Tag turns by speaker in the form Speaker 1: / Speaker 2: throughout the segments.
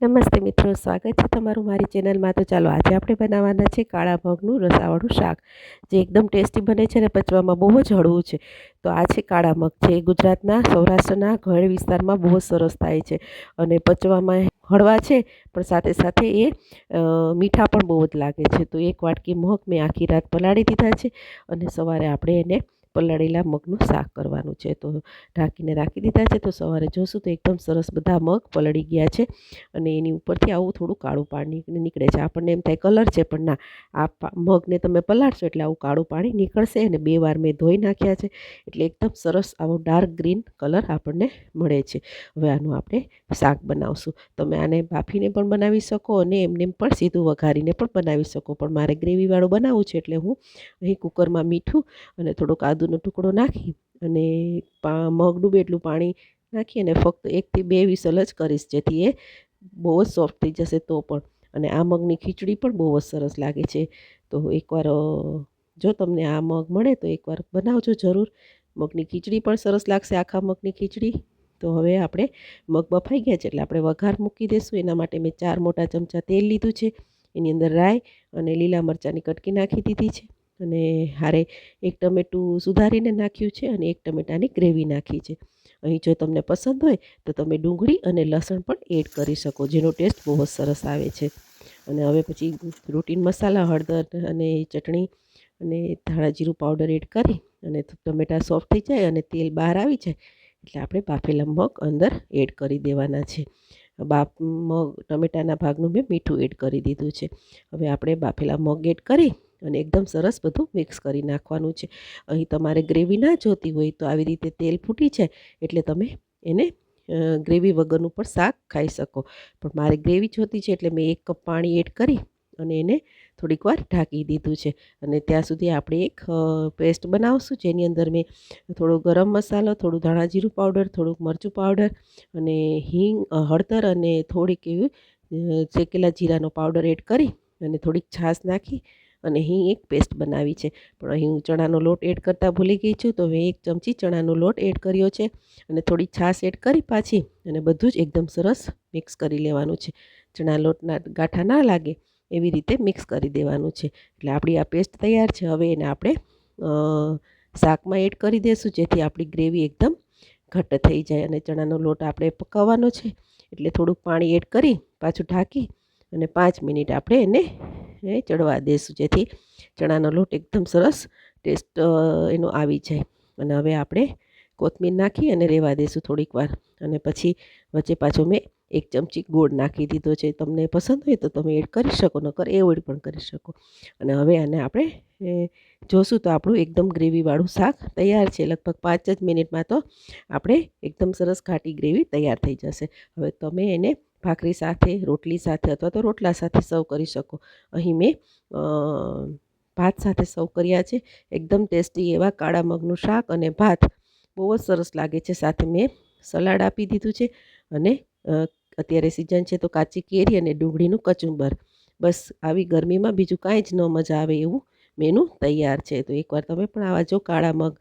Speaker 1: નમસ્તે મિત્રો, સ્વાગત છે તમારું મારી ચેનલમાં. તો ચાલો, આજે આપણે બનાવવાના છે કાળા મગનું રસાવાળું શાક, જે એકદમ ટેસ્ટી બને છે અને પચવામાં બહુ જ હળવું છે. તો આ છે કાળા મગ, જે ગુજરાતના, સૌરાષ્ટ્રના ઘર વિસ્તારમાં બહુ સરસ થાય છે અને પચવામાં હળવા છે, પણ સાથે સાથે એ મીઠા પણ બહુ જ લાગે છે. તો એક વાટકી મગ મેં આખી રાત પલાળી દીધા છે અને સવારે આપણે એને પલાળેલા મગનું શાક કરવાનું છે. તો ઢાંકીને રાખી દીધા છે. તો સવારે જોશું તો એકદમ સરસ બધા મગ પલળી ગયા છે. અને એની ઉપરથી આવું થોડું કાળું પાણી નીકળે છે. આપણને એમ થાય કલર છે, પણ ના. આ મગને તમે પલાળશો એટલે આવું કાળું પાણી નીકળશે અને બે વાર મેં ધોઈ નાખ્યા છે. એટલે એકદમ સરસ આવો ડાર્ક ગ્રીન કલર આપણને મળે છે. હવે આનું આપણે શાક બનાવશું. તમે આને બાફીને પણ બનાવી શકો અને એમને પણ સીધું વઘારીને પણ બનાવી શકો. પણ મારે ગ્રેવીવાળું બનાવવું છે એટલે હું અહીં કુકરમાં મીઠું અને થોડોક આદુનો ટુકડો નાખી અને મગ ડૂબે એટલું પાણી નાખી અને ફક્ત એકથી બે વિસલ જ કરીશ જેથી એ બહુ જ સોફ્ટ થઈ જશે તો પણ. અને આ મગની ખીચડી પણ બહુ જ સરસ લાગે છે. તો એકવાર જો તમને આ મગ મળે તો એકવાર બનાવજો જરૂર. મગની ખીચડી પણ સરસ લાગશે, આખા મગની ખીચડી. તો હવે આપણે મગ બફાઈ ગયા છે એટલે આપણે વઘાર મૂકી દઈશું એના માટે મેં ચાર મોટા ચમચા તેલ લીધું છે. એની અંદર રાઈ અને લીલા મરચાંની કટકી નાખી દીધી છે. અને હારે એક ટમેટું સુધારીને નાખ્યું છે અને એક ટમેટાની ગ્રેવી નાખી છે. અહીં જો તમને પસંદ હોય તો તમે ડુંગળી અને લસણ પણ એડ કરી શકો, જેનો ટેસ્ટ બહુ જ સરસ આવે છે. અને હવે પછી રૂટીન મસાલા, હળદર અને ચટણી અને ધાણા જીરું પાવડર એડ કરી અને ટમેટા સોફ્ટ થઈ જાય અને તેલ બહાર આવી જાય એટલે આપણે બાફેલા મગ અંદર એડ કરી દેવાના છે. બાફ મગ ટમેટાના ભાગનું મેં મીઠું એડ કરી દીધું છે. હવે આપણે બાફેલા મગ એડ કરી અને એકદમ સરસ બધું મિક્સ કરી નાખવાનું છે. અહીં તમારે ગ્રેવી ના જોતી હોય તો આવી રીતે તેલ ફૂટી જાય એટલે તમે એને ગ્રેવી વગરનું પણ શાક ખાઈ શકો. પણ મારે ગ્રેવી જોતી છે એટલે મેં એક કપ પાણી એડ કરી અને એને થોડીક વાર ઢાંકી દીધું છે. અને ત્યાં સુધી આપણે એક પેસ્ટ બનાવશું જેની અંદર મેં થોડો ગરમ મસાલો, થોડું ધાણા જીરું પાવડર થોડુંક મરચું પાવડર અને હિંગ હળદર અને થોડીક એવી શેકેલા જીરાનો પાવડર એડ કરી અને થોડીક છાશ નાખી અને અહીં એક પેસ્ટ બનાવી છે. પણ અહીં હું ચણાનો લોટ એડ કરતાં ભૂલી ગઈ છું, તો મેં એક ચમચી ચણાનો લોટ એડ કર્યો છે અને થોડી છાશ એડ કરી પાછી અને બધું જ એકદમ સરસ મિક્સ કરી લેવાનું છે. ચણા લોટના ગાંઠા ના લાગે એવી રીતે મિક્સ કરી દેવાનું છે. એટલે આપણી આ પેસ્ટ તૈયાર છે. હવે એને આપણે શાકમાં એડ કરી દઈશું જેથી આપણી ગ્રેવી એકદમ ઘટ્ટ થઈ જાય અને ચણાનો લોટ આપણે પકાવવાનો છે. એટલે થોડુંક પાણી એડ કરી, પાછું ઢાંકી અને પાંચ મિનિટ આપણે એને એ ચડવા દઈશું જેથી ચણાનો લોટ એકદમ સરસ ટેસ્ટ એનો આવી જાય. અને હવે આપણે કોથમીર નાખી અને રહેવા દઈશું થોડીક વાર. અને પછી વચ્ચે પાછો મેં એક ચમચી ગોળ નાખી દીધો છે. તમને પસંદ હોય તો તમે એડ કરી શકો, નકર એવોઈડ પણ કરી શકો. અને હવે આને આપણે જોશું તો આપણું એકદમ ગ્રેવીવાળું શાક તૈયાર છે. લગભગ પાંચ જ મિનિટમાં તો આપણે એકદમ સરસ ઘાટી ગ્રેવી તૈયાર થઈ જશે. હવે તમે એને ભાખરી સાથે, રોટલી સાથે અથવા તો રોટલા સાથે સર્વ કરી શકો. અહીં મેં ભાત સાથે સર્વ કર્યા છે. એકદમ ટેસ્ટી એવા કાળા મગનું શાક અને ભાત બહુ જ સરસ લાગે છે. સાથે મેં સલાડ આપી દીધું છે અને અત્યારે સિઝન છે તો કાચી કેરી અને ડુંગળીનું કચુંબર. બસ, આવી ગરમીમાં બીજું કાંઈ જ ન મજા આવે એવું મેનું તૈયાર છે. તો એકવાર તમે પણ આવા જો કાળા મગ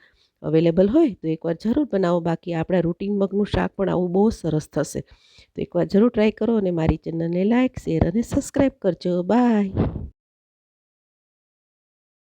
Speaker 1: અવેલેબલ હોય, તો એકવાર જરૂર બનાવો. બાકી આપણા રૂટીન મગનું શાક પણ આવું બહુ સરસ થશે. તો એકવાર જરૂર ટ્રાય કરો અને મારી ચેનલને લાઇક શેર અને સબસ્ક્રાઈબ કરજો. બાય